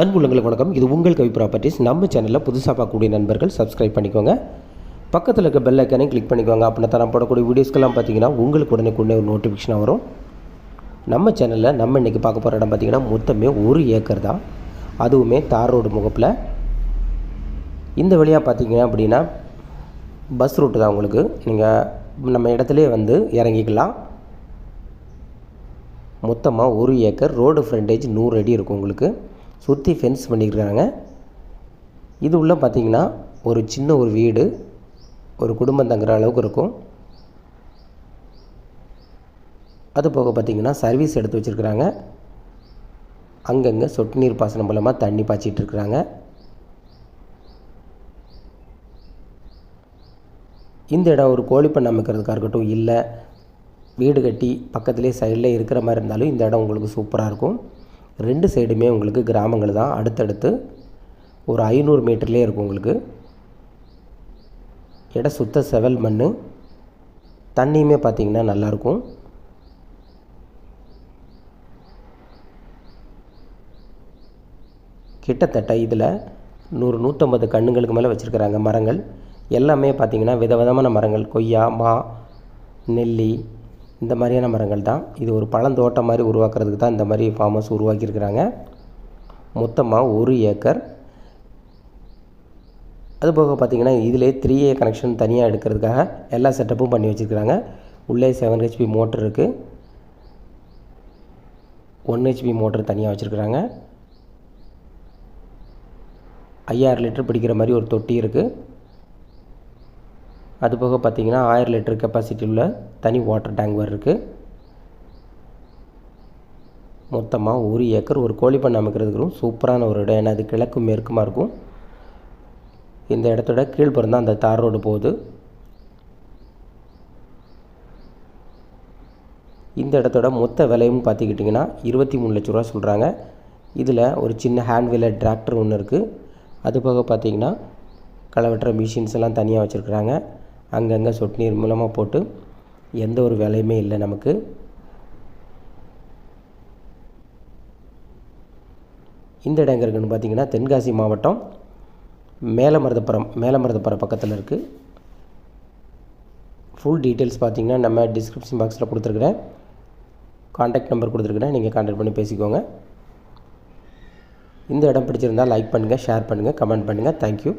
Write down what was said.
அன்புள்ளங்களுக்கு வணக்கம். இது உங்கள் கவி ப்ராப்பர்ட்டிஸ் நம்ம சேனலில் புதுசாக பார்க்கக்கூடிய நண்பர்கள் சப்ஸ்கிரைப் பண்ணிக்கோங்க. பக்கத்தில் இருக்க பெல் ஐக்கானே கிளிக் பண்ணிக்கோங்க. அப்படின்னா தரம் போடக்கூடிய வீடியோஸ்க்கெல்லாம் பார்த்தீங்கன்னா உங்களுக்கு உடனே உடனே ஒரு நோட்டிஃபிகேஷனாக வரும். நம்ம சேனலில் நம்ம இன்றைக்கி பார்க்க போகிற இடம் பார்த்திங்கன்னா மொத்தமே ஒரு ஏக்கர் தான். அதுவுமே தார் ரோடு முகப்பில். இந்த வழியாக பார்த்தீங்க அப்படின்னா பஸ் ரூட்டு தான் உங்களுக்கு. நீங்கள் நம்ம இடத்துலேயே வந்து இறங்கிக்கலாம். மொத்தமாக ஒரு ஏக்கர் ரோடு ஃப்ரண்டேஜ் நூறு அடி இருக்கும் உங்களுக்கு. சுற்றி ஃபென்ஸ் பண்ணியிருக்காங்க. இது உள்ள பார்த்தீங்கன்னா ஒரு சின்ன ஒரு வீடு. ஒரு குடும்பம் தங்குற அளவுக்கு இருக்கும். அது போக பார்த்திங்கன்னா சர்வீஸ் எடுத்து வச்சுருக்குறாங்க. அங்கங்கே சொட்டு நீர் பாசனம் மூலமாக தண்ணி பாய்ச்சிட்டு இருக்கிறாங்க இந்த இடம் ஒரு கோழிப்பண்ணை அமைக்கிறதுக்காக இருக்கட்டும் இல்லை வீடு கட்டி பக்கத்துலேயே சைடில் இருக்கிற மாதிரி இருந்தாலும் இந்த இடம் உங்களுக்கு சூப்பராக இருக்கும். ரெண்டு சைடுமே உங்களுக்கு கிராமங்கள் தான். அடுத்தடுத்து ஒரு ஐநூறு மீட்டர்லேயே இருக்கும் உங்களுக்கு. இட சுத்த செவல் மண் தண்ணியுமே பார்த்திங்கன்னா நல்லாயிருக்கும். கிட்டத்தட்ட இதில் நூறு நூற்றம்பது கண்ணுங்களுக்கு மேலே வச்சுருக்கிறாங்க மரங்கள். எல்லாமே பார்த்திங்கன்னா விதவிதமான மரங்கள். கொய்யா மா நெல்லி இந்த மாதிரியான மரங்கள் தான். இது ஒரு பழந்தோட்டம் மாதிரி உருவாக்குறதுக்கு தான் இந்த மாதிரி ஃபார்ம் ஹவுஸ் உருவாக்கியிருக்கிறாங்க. மொத்தமாக ஒரு ஏக்கர். அதுபோக பார்த்திங்கன்னா இதிலே த்ரீ ஏ கனெக்ஷன் தனியாக எடுக்கிறதுக்காக எல்லா செட்டப்பும் பண்ணி வச்சுருக்கிறாங்க. உள்ளே செவன் ஹெச்பி மோட்ரு இருக்குது ஒன் ஹெச்பி மோட்ரு தனியாக வச்சுருக்குறாங்க. ஐயாயிரம் லிட்டர் பிடிக்கிற மாதிரி ஒரு தொட்டி இருக்குது அது போக பார்த்தீங்கன்னா ஆயிரம் லிட்டர் கெப்பாசிட்டி உள்ள தனி வாட்டர் டேங்க் வேறு இருக்குது மொத்தமாக ஒரு ஏக்கர் ஒரு கோழி பண்ணை அமைக்கிறதுக்கும் சூப்பரான ஒரு இடம். ஏன்னா அது கிழக்கும் மேற்குமாக இருக்கும். இந்த இடத்தோட கீழ்ப்புறம் தான் அந்த தார் ரோடு போகுது. இந்த இடத்தோட மொத்த விலையும் பார்த்துக்கிட்டிங்கன்னா இருபத்தி மூணு லட்ச ரூபா சொல்கிறாங்க இதில் ஒரு சின்ன ஹேண்ட் வீலர் டிராக்டர் ஒன்று இருக்குது அது போக பார்த்தீங்கன்னா களை வெட்டுற மிஷின்ஸ் எல்லாம் தனியாக வச்சுருக்குறாங்க. அங்கங்கே சொட்டு நீர் மூலமாக போட்டு எந்த ஒரு வேலையுமே இல்லை நமக்கு. இந்த இடம் எங்கே இருக்குன்னு பார்த்தீங்கன்னா தென்காசி மாவட்டம் மேலமருதப்புறம் மேலமருதப்புறம் பக்கத்தில் இருக்குது ஃபுல் டீட்டெயில்ஸ் பார்த்தீங்கன்னா நம்ம டிஸ்கிரிப்ஷன் பாக்ஸில் கொடுத்துருக்குறேன். காண்டாக்ட் நம்பர் கொடுத்துருக்குறேன். நீங்கள் காண்டாக்ட் பண்ணி பேசிக்கோங்க. இந்த இடம் பிடிச்சிருந்தால் லைக் பண்ணுங்கள் ஷேர் பண்ணுங்கள் கமெண்ட் பண்ணுங்கள் தேங்க்யூ